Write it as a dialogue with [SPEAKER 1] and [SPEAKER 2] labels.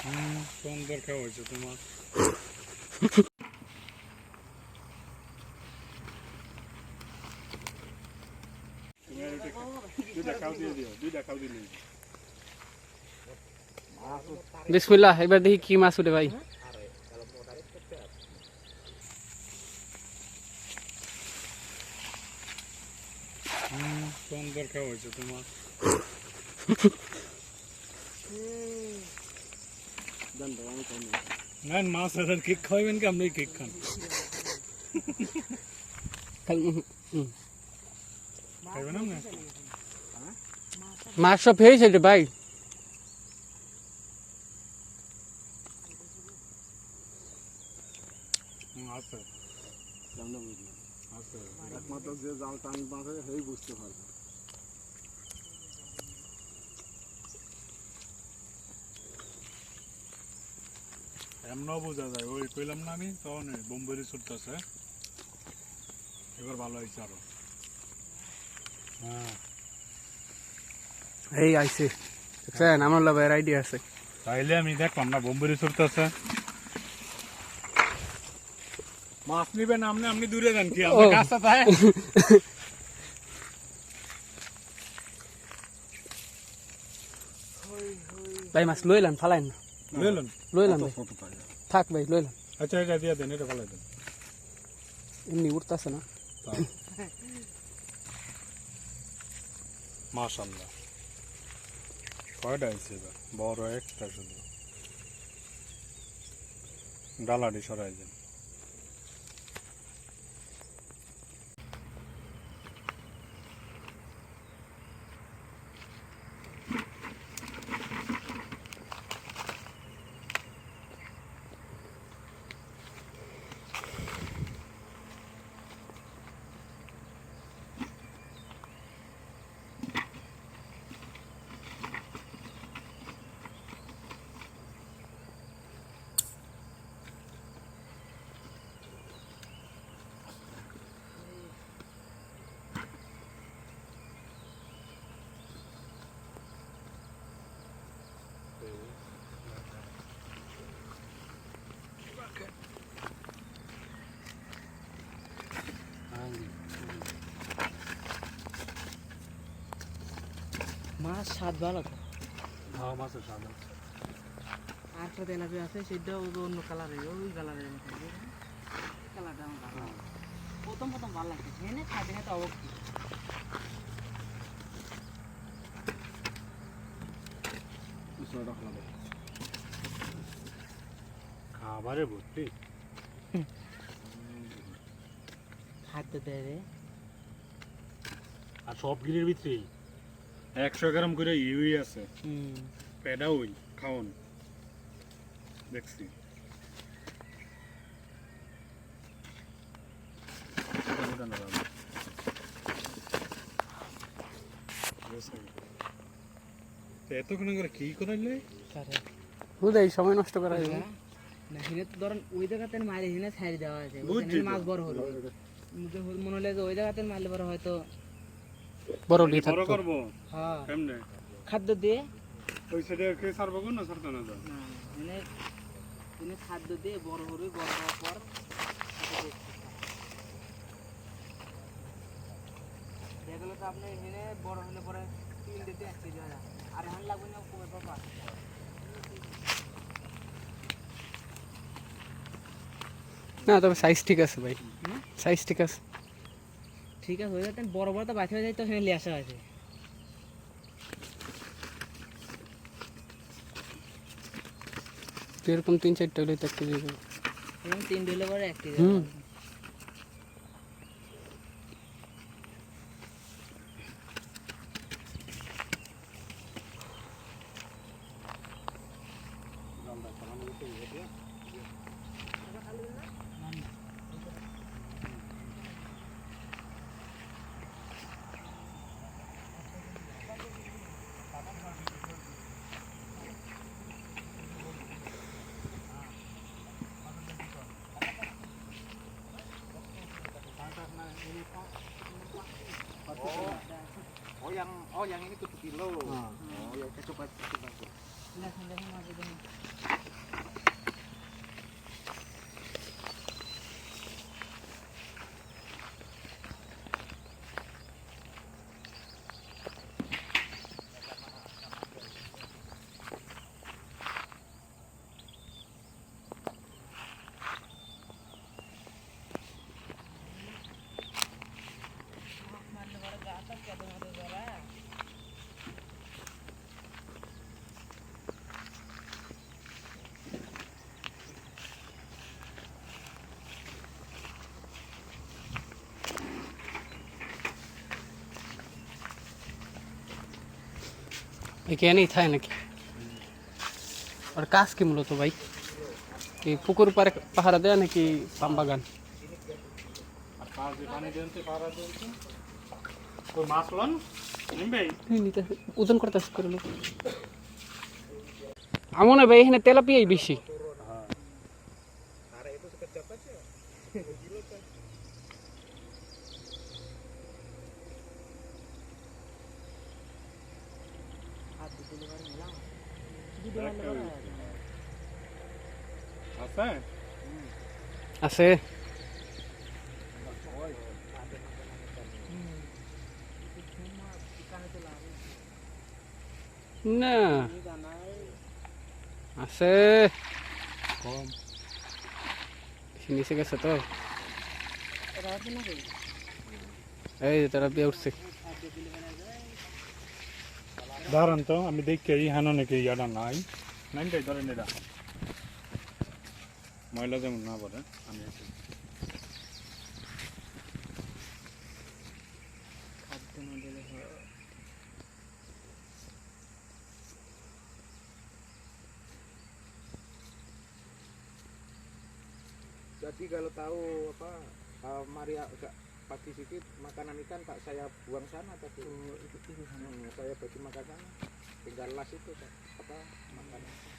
[SPEAKER 1] হুম সুন্দর খাওয়া হয়েছে তোমার তুমি আর এটা খাও। দুইটা খাও দিয়ে দিও দুইটা খাও দিলে
[SPEAKER 2] বিসমিল্লাহ এবার দেখি কি মাছ উঠে ভাই
[SPEAKER 1] হুম সুন্দর খাওয়া হয়েছে তোমার না মাছ আর কেক খাওয়াবেন কি আপনি কেক খান
[SPEAKER 2] খালি- হুম।
[SPEAKER 1] খাইবেন না
[SPEAKER 2] মাছ সব হয়েছে রে ভাই
[SPEAKER 1] হুম, আছে আছে
[SPEAKER 3] একমাত্র যে জাল টান মারে সেই বুঝতে পারবে
[SPEAKER 1] এমনও বোঝা যায় ওই কইলাম না আমি তখন বোম্বেরি ছুটতেছে। এবার ভালো হয়েছে আরও। হ্যাঁ।
[SPEAKER 2] এই আইছে দেখছেন? আমার লবে আইডিয়া আছে।
[SPEAKER 1] তাইলে আমি দেখলাম না বোম্বেরি ছুটতেছে। মাছ নিবেন আপনি আপনি দূরে যান কি?
[SPEAKER 2] ও।
[SPEAKER 1] কাছে তাই।
[SPEAKER 2] ভাই মাছ লইলাম ফালাইন না।
[SPEAKER 1] লইলেন?
[SPEAKER 2] লইলাম ভাই থাক ভাই লইলাম
[SPEAKER 1] আচ্ছা এটা দিয়ে দেন এটা ভালো দেন।
[SPEAKER 2] এমনি উঠতেছে না।
[SPEAKER 1] মাশাল্লাহ কয়টা আছে এবার? বড় একটা শুধু। ডালাডি সরাই দেন।
[SPEAKER 4] মাছ স্বাদ ভালো তো?
[SPEAKER 1] হ্যাঁ মাছের সাদা
[SPEAKER 4] আর একটা তেলাপি আছে সেটাও তো অন্য কালারের ওই কালারের মতো। কালারটা আমার ভালো লাগে। প্রথম প্রথম ভালো লাগছে হেনে খাবে না তো অবশ্যই।
[SPEAKER 1] খাবারে ভর্তি।
[SPEAKER 4] খাদ্য দেয় রে
[SPEAKER 1] আর সব গিরির ভিতরে একশো গ্রাম করে ইউই আছে।
[SPEAKER 4] হুম।
[SPEAKER 1] পেডা ওই খাওন। দেখছি। এতক্ষণ করে কি করাইলে?
[SPEAKER 4] কারে
[SPEAKER 2] বুঝাই সময় নষ্ট করা যাবে না।
[SPEAKER 4] হেনে তো ধরেন ওই জায়গাতে মারে হেনে ছাড়ি দেওয়া আছে।
[SPEAKER 1] বুঝছি
[SPEAKER 4] মাছ বড় হলো। মনে হলে যে ওই জায়গাতে মারলে বড় হয়তো
[SPEAKER 2] বড় ডি থাকতো।
[SPEAKER 1] করব?
[SPEAKER 4] হ্যাঁ।
[SPEAKER 1] কেমনে?
[SPEAKER 4] খাদ্য দিয়ে।
[SPEAKER 1] ওই সাইডে কে সারবো কোন না সারতে না যাও
[SPEAKER 4] না হেনে হেনে খাদ্য দিয়ে বড় হবে বড় হওয়ার পর দেখা তো আপনি হেনে বড় হলে পরে তিন দিতে এক কেজি হয় আর এখন লাগবে না কমে পাবা
[SPEAKER 2] না তবে সাইজ ঠিক আছে ভাই। সাইজ ঠিক আছে।
[SPEAKER 4] ঠিক আছে হয়ে যাতেন বড় বড় তো বাকি হয়ে যায় তো হেনে নিয়ে আসা
[SPEAKER 2] আছে এরকম তিন চারটা হলে তো এক কেজি হবে।
[SPEAKER 4] তিন দিলে পরে এক KG
[SPEAKER 2] Oh.
[SPEAKER 4] oh
[SPEAKER 5] yang oh yang ini tujuh kilo.
[SPEAKER 3] Nah.
[SPEAKER 5] Oh ya coba coba.
[SPEAKER 4] Sudah. Ini.
[SPEAKER 2] এখানেই থাকে নাকি আর কাজ কি মূলত ভাই কি পুকুর পারে পাহারা দেয় নাকি পাম বাগান
[SPEAKER 1] আর পাঁচ দিয়ে পানি দিতে পারা দিতে ওই মাছ লন নিমবে
[SPEAKER 2] তুই নিতে ওজন করতে করে লোক আমো না ভাই এখানে তেলাপিয়াই বেশি
[SPEAKER 4] হাত দিতে পারে নিলাম ভিডিও বানাতে পারে
[SPEAKER 1] আছে।
[SPEAKER 2] না। আছে।
[SPEAKER 1] কম
[SPEAKER 2] নিচে গেছে তো। এই তারা বিয়ে উঠছে।
[SPEAKER 1] দাঁড়ান তো আমি দেখি এই হানো নাকি ইয়াটা নাই নাই তাই ধরেন এটা ময়লা যেমন না বলে আমি একটু
[SPEAKER 4] খাদ্য না দিলে হয়
[SPEAKER 5] Jadi kalau tahu apa uh, Maria agak pagi sedikit makanan ikan tak saya buang sana tadi. Hmm, saya bagi makan sana. Tinggal las itu Pak. apa makanan.